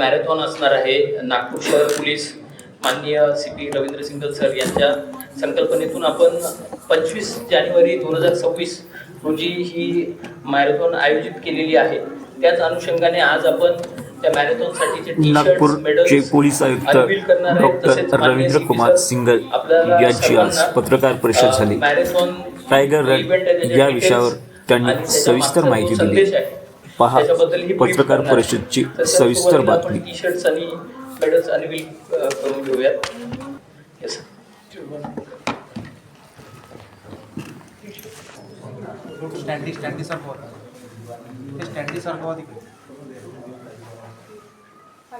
Marathon असणार आहे नागपूर शहर पोलीस माननीय C P Ravindra Singal sir यांच्या संकल्पनेतून आपण पंचवीस जानेवारी दोन हजार सव्वीस रोजी ही मॅरेथॉन आयोजित केलेली आहे. त्याच अनुषंगाने आज आपण त्या मॅरेथॉनसाठीचे टी शर्ट्स नागपूरचे मेडल्स पोलीस आयुक्त डॉक्टर रवींद्र कुमार सिंगल यांची आज पत्रकार परिषद झाली. मॅरेथॉन टायगर रन या विषयावर त्यांनी सविस्तर माहिती दिली. पहा ही पत्रकार. परिषदची तर सविस्तर बातमी. टी शर्ट्स आणि मेडल्स अनवील करून घेऊयात sir. स्टँडी स्टँडी सारखं स्टँडी सारखं तिकडे अ,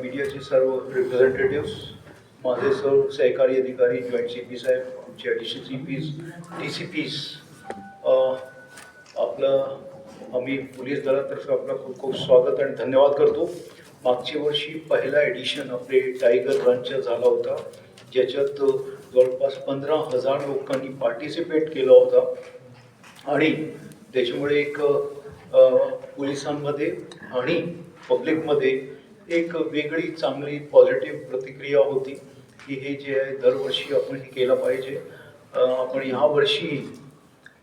मीडियाचे सर्व रिप्रेझेंटेटिव्स माझे सर्व सहकारी अधिकारी जॉईंट सी पी साहेब आमचे अडीचशे C Ps D C Ps आपलं आम्ही पोलीस दलातर्फे आपलं खूप खूप स्वागत आणि धन्यवाद करतो. मागच्या वर्षी पहिला एडिशन आपले टायगर रनचा झाला होता ज्याच्यात जवळपास पंधरा हजार लोकांनी पार्टिसिपेट केला होता. आणि त्याच्यामुळे एक पोलिसांमध्ये आणि पब्लिकमध्ये एक वेगळी चांगली पॉझिटिव्ह प्रतिक्रिया होती की हे जे आहे दरवर्षी आपण हे केलं पाहिजे. आपण ह्या वर्षी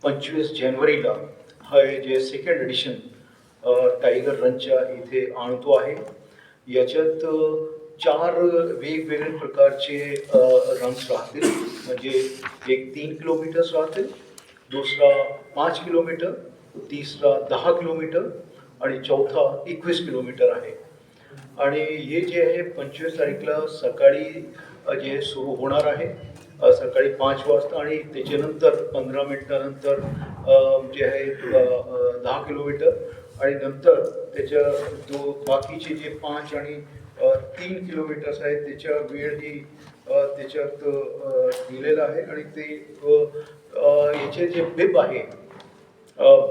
पंचवीस जानेवारीला हे जे सेकंड एडिशन टायगर रनच्या इथे आणतो आहे. याच्यात चार वेगवेगळे प्रकारचे रन्स राहतील. म्हणजे एक तीन किलोमीटर्स राहतील दुसरा पाच किलोमीटर तिसरा दहा किलोमीटर आणि चौथा एकवीस किलोमीटर आहे. आणि हे जे आहे पंचवीस तारीखला सकाळी जे सुरू होणार आहे. सकाळी पाच वाजता आणि त्याच्यानंतर पंधरा मिनटानंतर जे आहे दहा किलोमीटर. आणि नंतर त्याच्या जो बाकीचे जे पाच आणि तीन किलोमीटर्स आहेत त्याच्या वेळ ही त्याच्यात दिलेलं दिलेला आहे. आणि ते याचे जे बिब आहे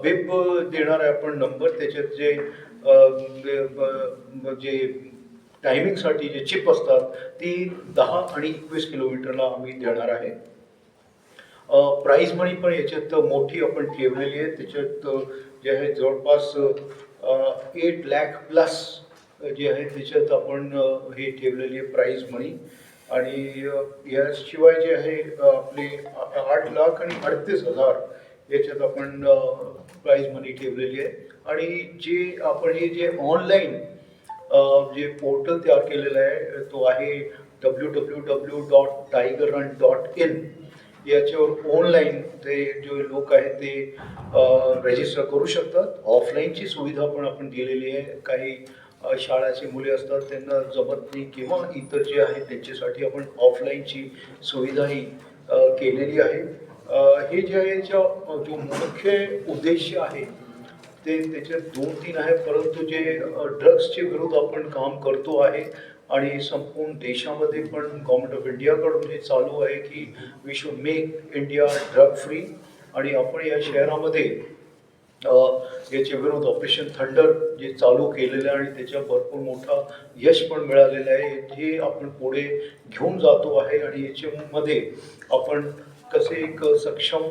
बिब देणार आहे आपण नंबर. त्याच्यात जे जे टायमिंगसाठी जे चिप असतात ती दहा आणि एकवीस किलोमीटरला आम्ही देणार आहे. प्राईज मनी पण याच्यात मोठी आपण ठेवलेली आहे. त्याच्यात जे आहे जवळपास एट लॅक प्लस जे आहे त्याच्यात आपण हे ठेवलेली आहे प्राईज मनी आणि याशिवाय जे आहे आपले आठ लाख आणि अडतीस हजार याच्यात आपण प्राईज मनी ठेवलेली आहे. आणि जे आपण हे जे ऑनलाईन जे पोर्टल तयार केलेलं आहे तो आहे W W W dot tiger run dot in याच्यावर ऑनलाईन ते जे लोक आहेत ते रजिस्टर करू शकतात. ऑफलाईनची सुविधा पण आपण दिलेली आहे. काही शाळाची मुले असतात त्यांना जमत नाही किंवा इतर जे आहे त्यांच्यासाठी आपण ऑफलाईनची सुविधाही केलेली आहे. हे जे आहे याच्या जो मुख्य उद्देश आहे ते त्याच्यात दोन तीन आहे परंतु जे ड्रग्सचे विरुद्ध आपण काम करतो आहे आणि संपूर्ण देशामध्ये पण गव्हर्नमेंट ऑफ इंडियाकडून हे चालू आहे की we should make India drug free आणि आपण या शहरामध्ये याच्या विरोध ऑपरेशन थंडर जे चालू केलेलं आहे आणि त्याच्या भरपूर मोठा यश पण मिळालेलं आहे. जे आपण पुढे घेऊन जातो आहे आणि याच्यामध्ये आपण कसे एक सक्षम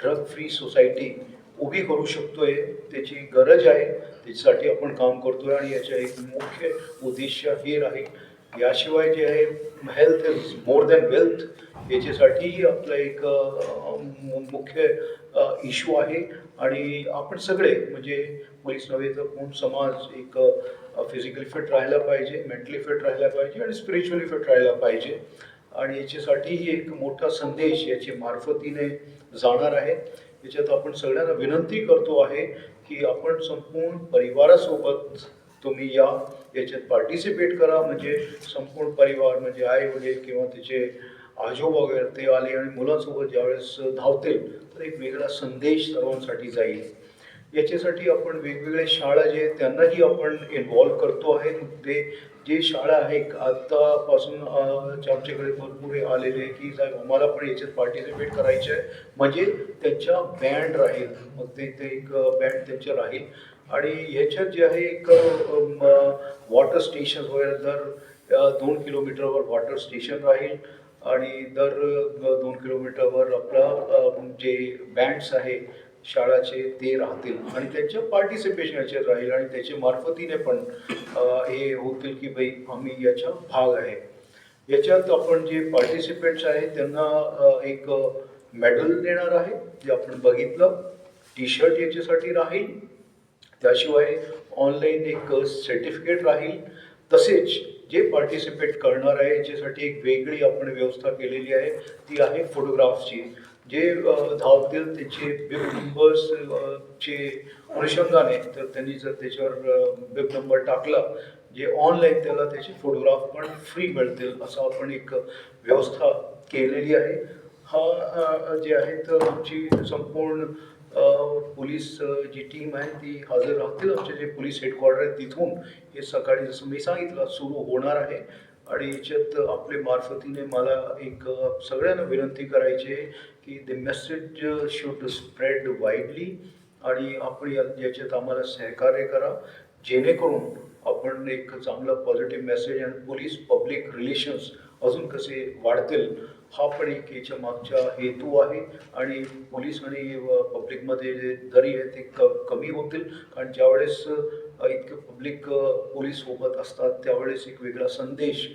ड्रग फ्री सोसायटी उभी करू शकतोय त्याची गरज आहे त्याच्यासाठी आपण काम करतोय आणि याचा एक मुख्य उद्देश हे राहील. याशिवाय जे आहे health is more than wealth याच्यासाठीही आपलं एक मुख्य इश्यू आहे. आणि आपण सगळे म्हणजे पोलीस नव्हे तर कोण समाज एक फिजिकली फिट राहायला पाहिजे मेंटली फिट राहायला पाहिजे आणि स्पिरिच्युअली फिट राहायला पाहिजे. आणि याच्यासाठीही एक मोठा संदेश याची मार्फतीने जाणार आहे. याच्यात आपण सगळ्यांना विनंती करतो आहे की आपण संपूर्ण परिवारासोबत तुम्ही या. याच्यात पार्टिसिपेट करा. म्हणजे संपूर्ण परिवार म्हणजे आई वडील किंवा त्याचे आजोबा वगैरे ते आले आणि मुलांसोबत ज्यावेळेस धावतील तर एक वेगळा संदेश सर्वांसाठी जाईल. याच्यासाठी आपण वेगवेगळ्या शाळा जे आहेत त्यांनाही आपण इन्व्हॉल्व करतो आहे. ते जे शाळा आहे आत्तापासून आमच्याकडे भरपूर हे आलेले आहे की साहेब आम्हाला पण याच्यात पार्टिसिपेट करायचं आहे म्हणजे त्यांच्या बँड राहील मग ते ते एक बँड त्यांच्या राहील. आणि ह्याच्यात जे आहे एक वॉटर स्टेशन वगैरे दर दोन किलोमीटरवर वॉटर स्टेशन राहील. आणि दर दोन किलोमीटरवर आपला जे बँड्स आहे शाळाचे ते राहतील आणि त्यांच्या पार्टिसिपेशन याच्यात राहील आणि त्याच्या मार्फतीने पण हे होतील की बाई आम्ही याचा भाग आहे. याच्यात आपण जे पार्टिसिपेंट्स आहेत त्यांना एक मेडल देणार आहे जे आपण बघितलं. टी शर्ट याच्यासाठी राहील. त्याशिवाय ऑनलाईन एक सर्टिफिकेट राहील. तसेच जे पार्टिसिपेट करणार आहे याच्यासाठी एक वेगळी आपण व्यवस्था केलेली आहे. ती आहे फोटोग्राफची जे धावतील त्याचे बिब नंबर्स चे अनुषंगाने तर त्यांनी जर त्याच्यावर बिब नंबर टाकला जे ऑनलाईन त्याला त्याचे फोटोग्राफ पण फ्री मिळतील असं आपण एक व्यवस्था केलेली आहे. हा जे आहे तर आमची संपूर्ण पोलीस जी टीम आहे ती हजर राहतील. आमचे जे पोलीस हेडक्वार्टर आहे तिथून हे सकाळी जसं मी सांगितलं सुरू होणार आहे. आणि याच्यात आपले मार्फतीने मला एक सगळ्यांना विनंती करायची आहे की the message should spread widely आणि आपण या याच्यात आम्हाला सहकार्य करा. जेणेकरून आपण एक चांगला पॉझिटिव्ह मेसेज आणि पोलीस पब्लिक रिलेशन्स अजून कसे वाढतील हा पण एक याच्या मागचा हेतू आहे. आणि पोलीस आणि पब्लिकमध्ये जे दरी आहे ते क कमी होतील. कारण ज्यावेळेस इतकं पब्लिक पोलीस सोबत असतात त्यावेळेस एक वेगळा संदेश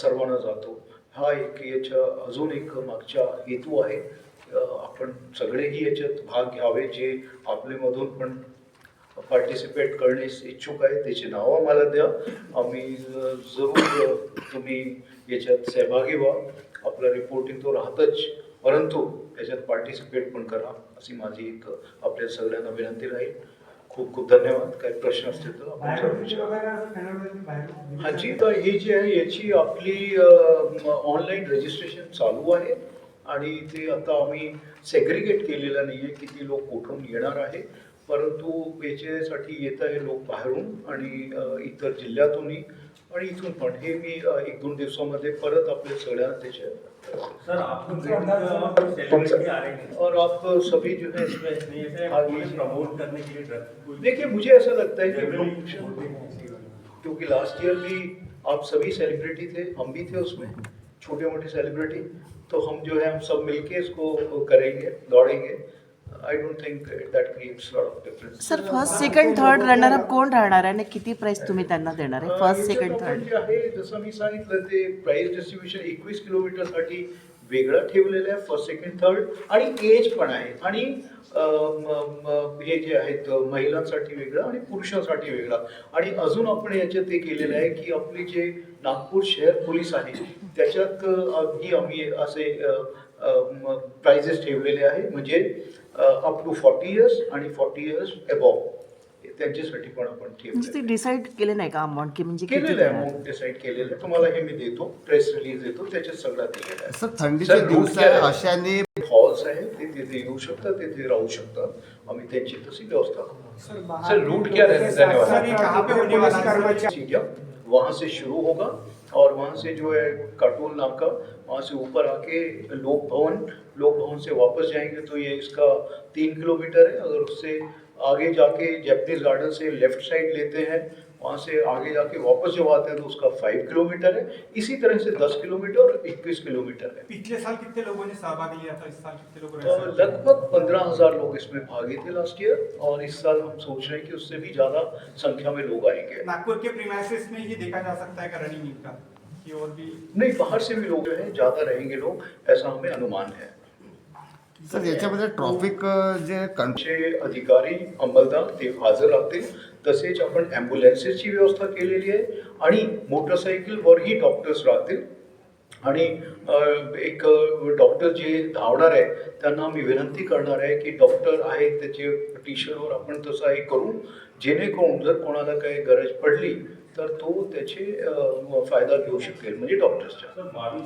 सर्वांना जातो. हा एक याच्या अजून एक मागचा हेतू आहे. आपण सगळेही याच्यात भाग घ्यावे जे आपल्यामधून पण पार्टिसिपेट करण्यास इच्छुक आहे त्याची नावं आम्हाला द्या. आम्ही जरूर तुम्ही याच्यात सहभागी व्हा. आपला रिपोर्टिंग तो राहतच परंतु याच्यात पार्टिसिपेट पण करा अशी माझी एक आपल्या सगळ्यांना विनंती राहील. खूप खूप धन्यवाद. काही प्रश्न असतील तर आपण विचारा. हा जी तर ही जी आहे याची आपली ऑनलाईन रजिस्ट्रेशन चालू आहे आणि ते आता आम्ही सेग्रिगेट केलेलं नाही आहे किती लोक कुठून येणार आहे. परंतु याच्यासाठी येत आहे लोक बाहेरून आणि इतर जिल्ह्यातूनही. आणि इथून पण हे मी एक दोन दिवसामध्ये परत आपल्या सगळ्यांना त्याचे सर आपको सेलिब्रिटी आ रहे हैं और आप सभी जो है इसमें नहीं ऐसे भाग कोई लीजिए। प्रमोट करने के लिए देखिए मुझे ऐसा लगता है कि क्योंकि लास्ट ईयर भी आप सभी सेलिब्रिटी थे हम भी थे उसमें छोटे मोटे सेलिब्रिटी तो हम जो है हम सब मिलके इसको करेंगे दौड़ेंगे। I don't think that creates lot of difference sir first second third runner up कोण राहणार आहे आणि किती प्राइस तुम्ही त्यांना देणार आहे? फर्स्ट सेकंड थर्ड जे आहे जसं मी सांगितलं ते प्राइस डिस्ट्रीब्युशन एकवीस किलोमीटरसाठी वेगळं ठेवलेलं आहे फर्स्ट सेकंड थर्ड आणि एज पण आहे. आणि हे जे आहेत महिलांसाठी वेगळं आणि पुरुषांसाठी वेगळं. आणि अजून आपण याच्यात ते केलेलं आहे की आपली जे नागपूर शहर पोलीस आहे त्याच्यात ही आम्ही असे प्राइजेस ठेवलेले आहे. म्हणजे अप टू फॉर्टी इयर्स आणि फॉर्टी इयर्स अबॉव त्यांच्यासाठी पण आपण म्हणजे ठेवलेलं ते आहे. डिसाईड केले नाही का अमाऊंट की म्हणजे किती केलेलं आहे? अमाऊंट डिसाईड केलेलं आहे. तुम्हाला हे मी देतो प्रेस रिलीज देतो त्याच्यात सगळं दिलेलं आहे. सर थंडीचे सर, दिवस काय आहे. आहे? अशाने हॉल्स आहेत ते तिथे येऊ शकतात तिथे राहू शकतात. आम्ही त्यांची तशी व्यवस्था करू. सर रूट क्या रहता धन्यवाद. सर ये कहाँ पे होने वाला है वहाँ से शुरू होगा और वहाँ से जो है कार्टून काटोल नाका वहाँ से ऊपर आके लोक भवन लोक भवन से वापस जाएँगे तो ये इसका तीन किलोमीटर है। अगर उससे आगे जाके जैपनीज गार्डन से लेफ़्ट साइड लेते हैं वहाँ से आगे जाके वापस जब आते हैं तो उसका फाइव किलोमीटर है। इसी तरह से दस किलोमीटर और इक्कीस किलोमीटर है। पिछले साल कितने लोगों ने सहभाग लिया था? इस साल कितने लोगों ने लगभग पंद्रह हज़ार लोग इसमें भागे थे लास्ट ईयर और इस साल हम सोच रहे हैं कि उससे भी ज़्यादा संख्या में लोग आएँगे। नागपुर के प्रीमाइसेस में ये देखा जा सकता है रनिंग इनका कि और भी नहीं बाहर से भी लोग जो है ज़्यादा रहेंगे लोग ऐसा हमें अनुमान है। सर याच्यामध्ये ट्रॉफिक जे कं आमचे अधिकारी अंमलदार ते हजर राहतील तसेच आपण ॲम्ब्युलन्सेसची व्यवस्था केलेली आहे आणि मोटरसायकलवरही डॉक्टर्स राहतील. आणि एक डॉक्टर जे धावणार आहे त्यांना मी विनंती करणार आहे की डॉक्टर आहेत त्याचे टी शर्टवर आपण तसं हे करू. जेणेकरून जर कोणाला काही गरज पडली तर तो त्याचे फायदा घेऊ शकेल म्हणजे डॉक्टर्सच्या. सर बाईस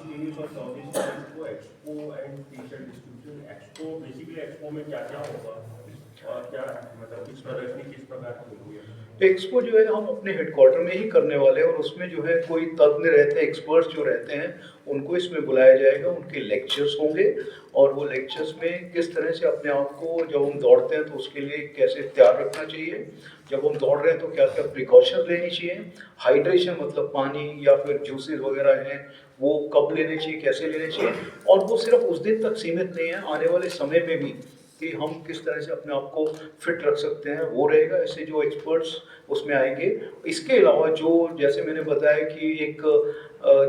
एक्सपो मतलब जो है, हम अपने हेडक्वार्टर में ही करने वाले हैं और उसमें जो है कोई तज्ञ रहते हैं एक्सपर्ट्स जो रहते हैं, उनको इसमें बुलाया जाएगा, उनके लेक्चर्स होंगे और वो लेक्चर्स में किस तरह से अपने आप को जब हम दौड़ते हैं तो उसके लिए कैसे तैयार रखना चाहिए, जब हम दौड़ रहे हैं तो क्या क्या प्रिकॉशन लेनी चाहिए हाइड्रेशन मतलब पानी या फिर जूसेस वगैरह हैं, वो कब लेने चाहिए, कैसे लेने चाहिए, और वो सिर्फ़ उस दिन तक सीमित नहीं है, आने वाले समय में भी। कि हम किस तरह से अपने आप को फिट रख सकते हैं, वो रहेगा, ऐसे जो एक्सपर्ट्स उसमें आएँगे। इसके अलावा जो, जैसे मैंने बताया कि एक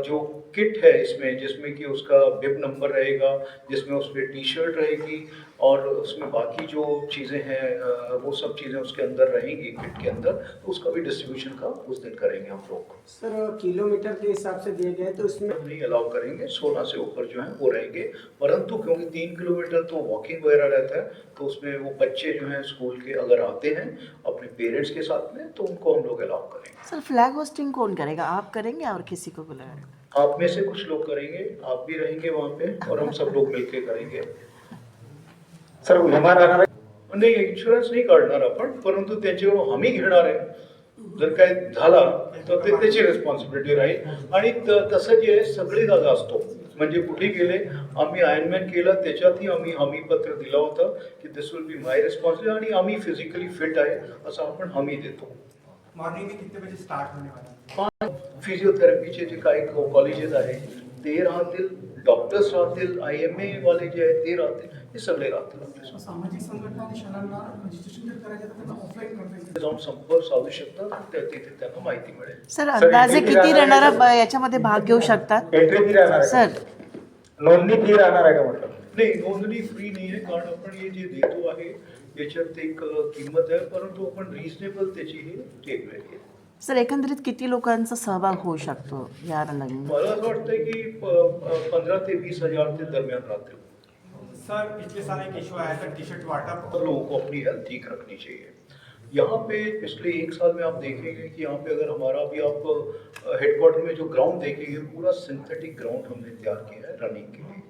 जो किट है इसमें, जिसमें कि उसका बिब नंबर रहेगा, जिसमें उसमें टी शर्ट रहेगी और उसमें बाकी जो चीज़ें हैं वो सब चीज़ें उसके अंदर रहेंगी किट के अंदर तो उसका भी डिस्ट्रीब्यूशन का उस दिन करेंगे हम लोग। सर किलोमीटर के हिसाब से दिए गए तो इसमें हम नहीं अलाउ करेंगे सोलह से ऊपर जो है वो रहेंगे। परंतु क्योंकि तीन किलोमीटर तो वॉकिंग वगैरह रहता है तो उसमें वो बच्चे जो हैं स्कूल के अगर आते हैं अपने पेरेंट्स के साथ में तो उनको हम लोग अलाउ करेंगे। सर फ्लैग होस्टिंग कौन करेगा? आप करेंगे और किसी को बुलाएँगे? आप में से कुछ लोग करेंगे आप भी रहेंगे वहाँ पे और हम सब लोग मिलके करेंगे। सर विमान राहणार आहे नाही इन्शुरन्स नाही काढणार आपण परंतु त्यांच्याकडून हमी घेणार आहे. जर काय झाला तर ते त्याची रिस्पॉन्सिबिलिटी राहील. आणि तसं जे आहे सगळी जागा असतो. म्हणजे कुठे गेले आम्ही आयर्नमॅन केलं त्याच्यातही आम्ही हमी पत्र दिलं होतं की दिस विल बी माय रिस्पॉन्सिबिलिटी आणि आम्ही फिजिकली फिट आहे असं आपण हमी देतो. फिजिओथेरपीचे जे काही कॉलेजेस आहेत ते राहतील डॉक्टर्स राहतील आय एम ए वाले जे आहेत ते राहतील. हे सगळे राहतील. आपल्या सामाजिक संघटना आणि शाळांना रजिस्ट्रेशन जर करायचं तर त्यांना ऑफलाईन करता येईल जाऊन संपर्क साधू शकतात त्या तिथे त्यांना माहिती मिळेल. सर अंदाजे किती राहणार याच्यामध्ये भाग घेऊ शकतात? एंट्री फी राहणार आहे सर? नोंदणी फी राहणार आहे का म्हटलं? नाही नोंदणी फ्री नाही आहे कारण आपण हे जे देतो आहे याच्यात एक किंमत आहे परंतु आपण रिझनेबल त्याची ही ठेवलेली आहे. सर एकंदरीत किती लोकांचा सहभाग होऊ शकतो या रणनीतीमध्ये मला असं वाटतंय की पंधरा ते वीस हजार ते दरम्यान राहतील. सर, पिछले साल एक इशू आया था टी शर्ट वाटर और लोगों को अपनी हेल्थ ठीक रखनी चाहिए। यहाँ पे पिछले एक साल में आप देखेंगे कि यहाँ पे अगर हमारा भी आप हेडक्वार्टर में जो ग्राउंड देखेंगे, पूरा सिंथेटिक ग्राउंड हमने तैयार किया है रनिंग के लिए।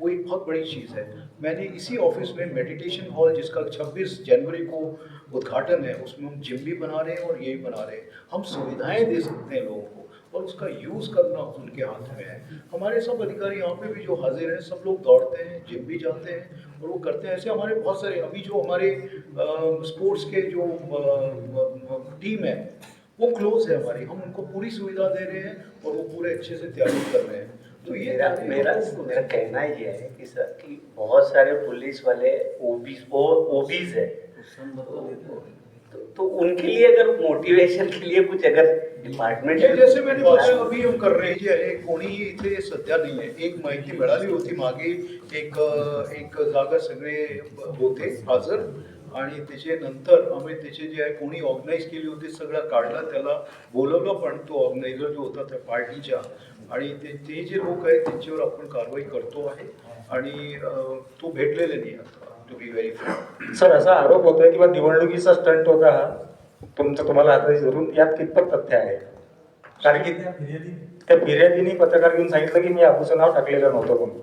वो एक बहुत बड़ी चीज़ है। मैंने इसी ऑफ़िस में मेडिटेशन हॉल जिसका 26 जनवरी को उद्घाटन है, उसमें हम जिम भी बना रहे हैं और ये भी बना रहे हैं। हम सुविधाएँ दे सकते हैं लोगों को। और उसका यूज़ करना उनके हाथ में है। हमारे सब अधिकारी यहाँ पे भी जो हाजिर हैं सब लोग दौड़ते हैं जिम भी जाते हैं और वो करते हैं। ऐसे हमारे बहुत सारे अभी जो हमारे स्पोर्ट्स के जो टीम है वो क्लोज है हमारी। हम उनको पूरी सुविधा दे रहे हैं और वो पूरे अच्छे से तैयारी कर रहे हैं। तो ये मेरा मेरा मेरा कहना ये है कि सर कि बहुत सारे पुलिस वाले ओबीज ओबीज है। तो, तो उनके लिए अगर मोटिवेशन के लिए कुछ अगर डिपार्टमेंट हे जैसे मैंने बताया अभी हम कर रहे जे आहे कोणीही इथे सध्या नाही आहे एक माहिती मिळाली होती मागे एक एक जागा सगळे होते हजर. आणि त्याच्यानंतर आम्ही त्याचे जे आहे कोणी ऑर्गनाईज केली होती सगळं काढलं त्याला बोलवलं पण तो ऑर्गनायझर जो होता त्या पार्टीच्या. आणि ते ते जे लोक आहेत त्यांच्यावर आपण कारवाई करतो आहे. आणि तो भेटलेले नाही आता टू बी व्हेरी सर असा आरोप होतोय किंवा निवडणुकीचा स्टंट होता हा. तुमचं तुम्हाला हातात धरून यात कितपत तथ्य आहे? कारण की त्या फिर्यादीने. पत्रकार घेऊन सांगितलं की मी अबूचं नाव टाकलेलं नव्हतं म्हणून.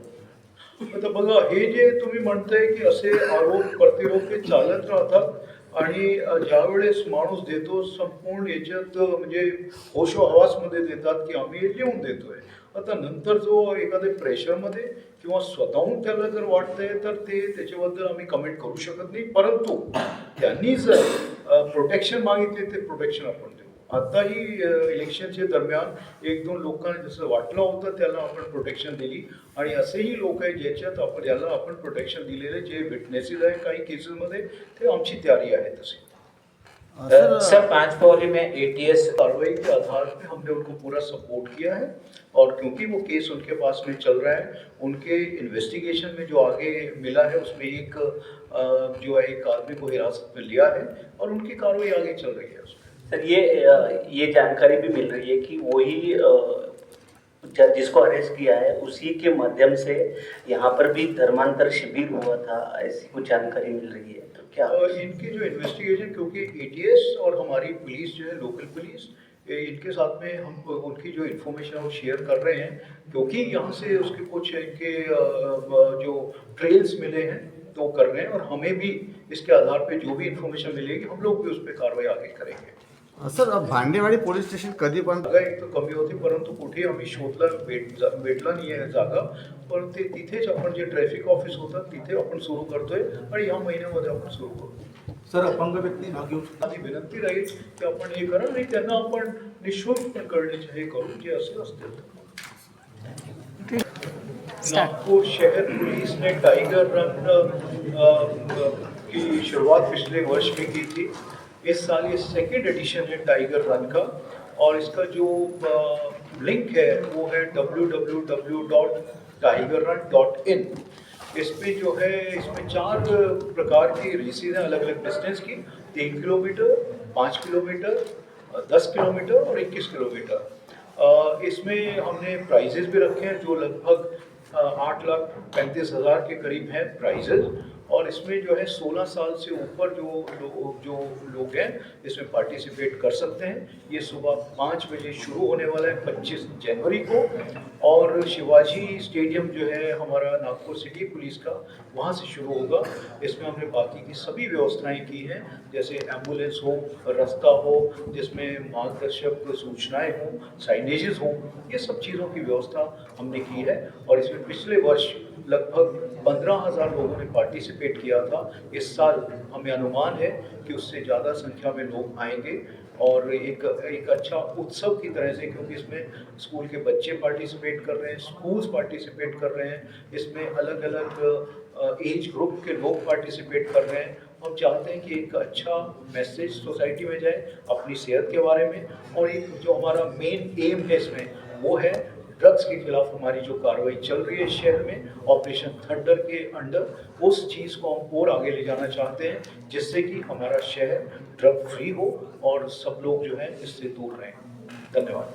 आता बघा हे जे तुम्ही म्हणताय की असे आरोप प्रतिरोप हे चालत राहतात आणि ज्यावेळेस माणूस देतो संपूर्ण याच्यात म्हणजे होशो हवासमध्ये देतात की आम्ही हे लिहून देतोय. आता नंतर जो एखाद्या प्रेशरमध्ये किंवा स्वतःहून त्याला जर वाटतंय तर ते त्याच्याबद्दल आम्ही कमेंट करू शकत नाही. परंतु त्यांनी जर प्रोटेक्शन मागितले ते प्रोटेक्शन आपण देऊ. आताही इलेक्शनच्या दरम्यान एक दोन लोकांना जसं वाटलं होतं त्याला आपण प्रोटेक्शन दिली. आणि असेही लोक आहे ज्याच्यात आपण ज्याला आपण प्रोटेक्शन दिलेले जे विटनेसेस आहे काही केसेसमध्ये ते आमची तयारी आहे तशी. सर पाँच फरवरी में एटीएस कार्रवाई के आधार पे हमने उनको पूरा सपोर्ट किया है और क्योंकि वो केस उनके पास में चल रहा है उनके इन्वेस्टिगेशन में जो आगे मिला है उसमें एक जो है एक आदमी को हिरासत में लिया है और उनकी कार्रवाई आगे चल रही है उसमें। सर ये ये जानकारी भी मिल रही है कि वही जिसको अरेस्ट किया है उसी के माध्यम से यहाँ पर भी धर्मांतर शिविर हुआ था ऐसी कुछ जानकारी मिल रही है। क्या? और इनकी जो इन्वेस्टिगेशन क्योंकि एटीएस और हमारी पुलिस जो है लोकल पुलिस इनके साथ में हम, उनकी जो इन्फॉर्मेशन हम शेयर कर रहे हैं, क्योंकि यहाँ से उसके कुछ इनके जो ट्रेल्स मिले हैं तो कर रहे हैं और हमें भी इसके आधार पे जो भी इन्फॉर्मेशन मिलेगी, हम लोग भी उस पर कार्रवाई आगे करेंगे। सर भांडेवाडी पोलीस स्टेशन कधीपर्यंत? जागा एक तर कमी होती परंतु कुठे आम्ही शोधला भेट जा- भेटला नाही आहे जागा. पण ते तिथेच आपण जे ट्रॅफिक ऑफिस होतं तिथे आपण सुरू करतोय आणि या महिन्यामध्ये आपण सुरू करू सर अपंग व्यक्ती भाग घेऊ शकतो माझी विनंती राहील की आपण हे करा आणि त्यांना आपण निशुल्क पण करण्याचे हे करू जे असे असतील. नागपुर शहर पुलिस ने टाइगर रन की शुरुआत पिछले वर्ष में की थी. इस साल ये सेकेंड एडिशन है टाइगर रन का और इसका जो लिंक है, वो है www.tigerrun.in इसमें जो है, इसमें चार प्रकार की रेसेज हैं अलग अलग डिस्टेंस की। तीन किलोमीटर, पाँच किलोमीटर दस किलोमीटर और इक्कीस किलोमीटर। इसमें हमने प्राइजेज भी रखे हैं, जो लगभग आठ लाख पैंतीस हज़ार के करीब हैं प्राइजेज और इसमें जो है सोलह साल से ऊपर जो लो, जो लोग हैं इसमें पार्टिसिपेट कर सकते हैं। ये सुबह पाँच बजे शुरू होने वाला है पच्चीस जनवरी को। और शिवाजी स्टेडियम जो है हमारा नागपुर सिटी पुलिस का वहाँ से शुरू होगा। इसमें हमने बाकी की सभी व्यवस्थाएँ की हैं जैसे एंबुलेंस हो रास्ता हो जिसमें मार्गदर्शक सूचनाएँ हों साइनेजेस हों ये सब चीज़ों की व्यवस्था हमने की है। और इसमें पिछले वर्ष लगभग पंद्रह हज़ार लोगों ने पार्टिसिपेट किया था। इस साल हमें अनुमान है कि उससे ज़्यादा संख्या में लोग आएँगे और एक एक अच्छा उत्सव की तरह से, क्योंकि इसमें स्कूल के बच्चे पार्टिसिपेट कर रहे हैं स्कूल्स पार्टिसिपेट कर रहे हैं। इसमें अलग अलग एज ग्रुप के लोग पार्टिसिपेट कर रहे हैं। हम चाहते हैं कि एक अच्छा मैसेज सोसाइटी में जाए अपनी सेहत के बारे में। और एक जो हमारा मेन एम है इसमें, वो है ड्रग्स के खिलाफ हमारी जो कार्रवाई चल रही है शहर में, ऑपरेशन थंडर के अंडर, उस चीज़ को हम और आगे ले जाना चाहते हैं, जिससे कि हमारा शहर ड्रग फ्री हो और सब लोग जो है इससे दूर रहें। धन्यवाद।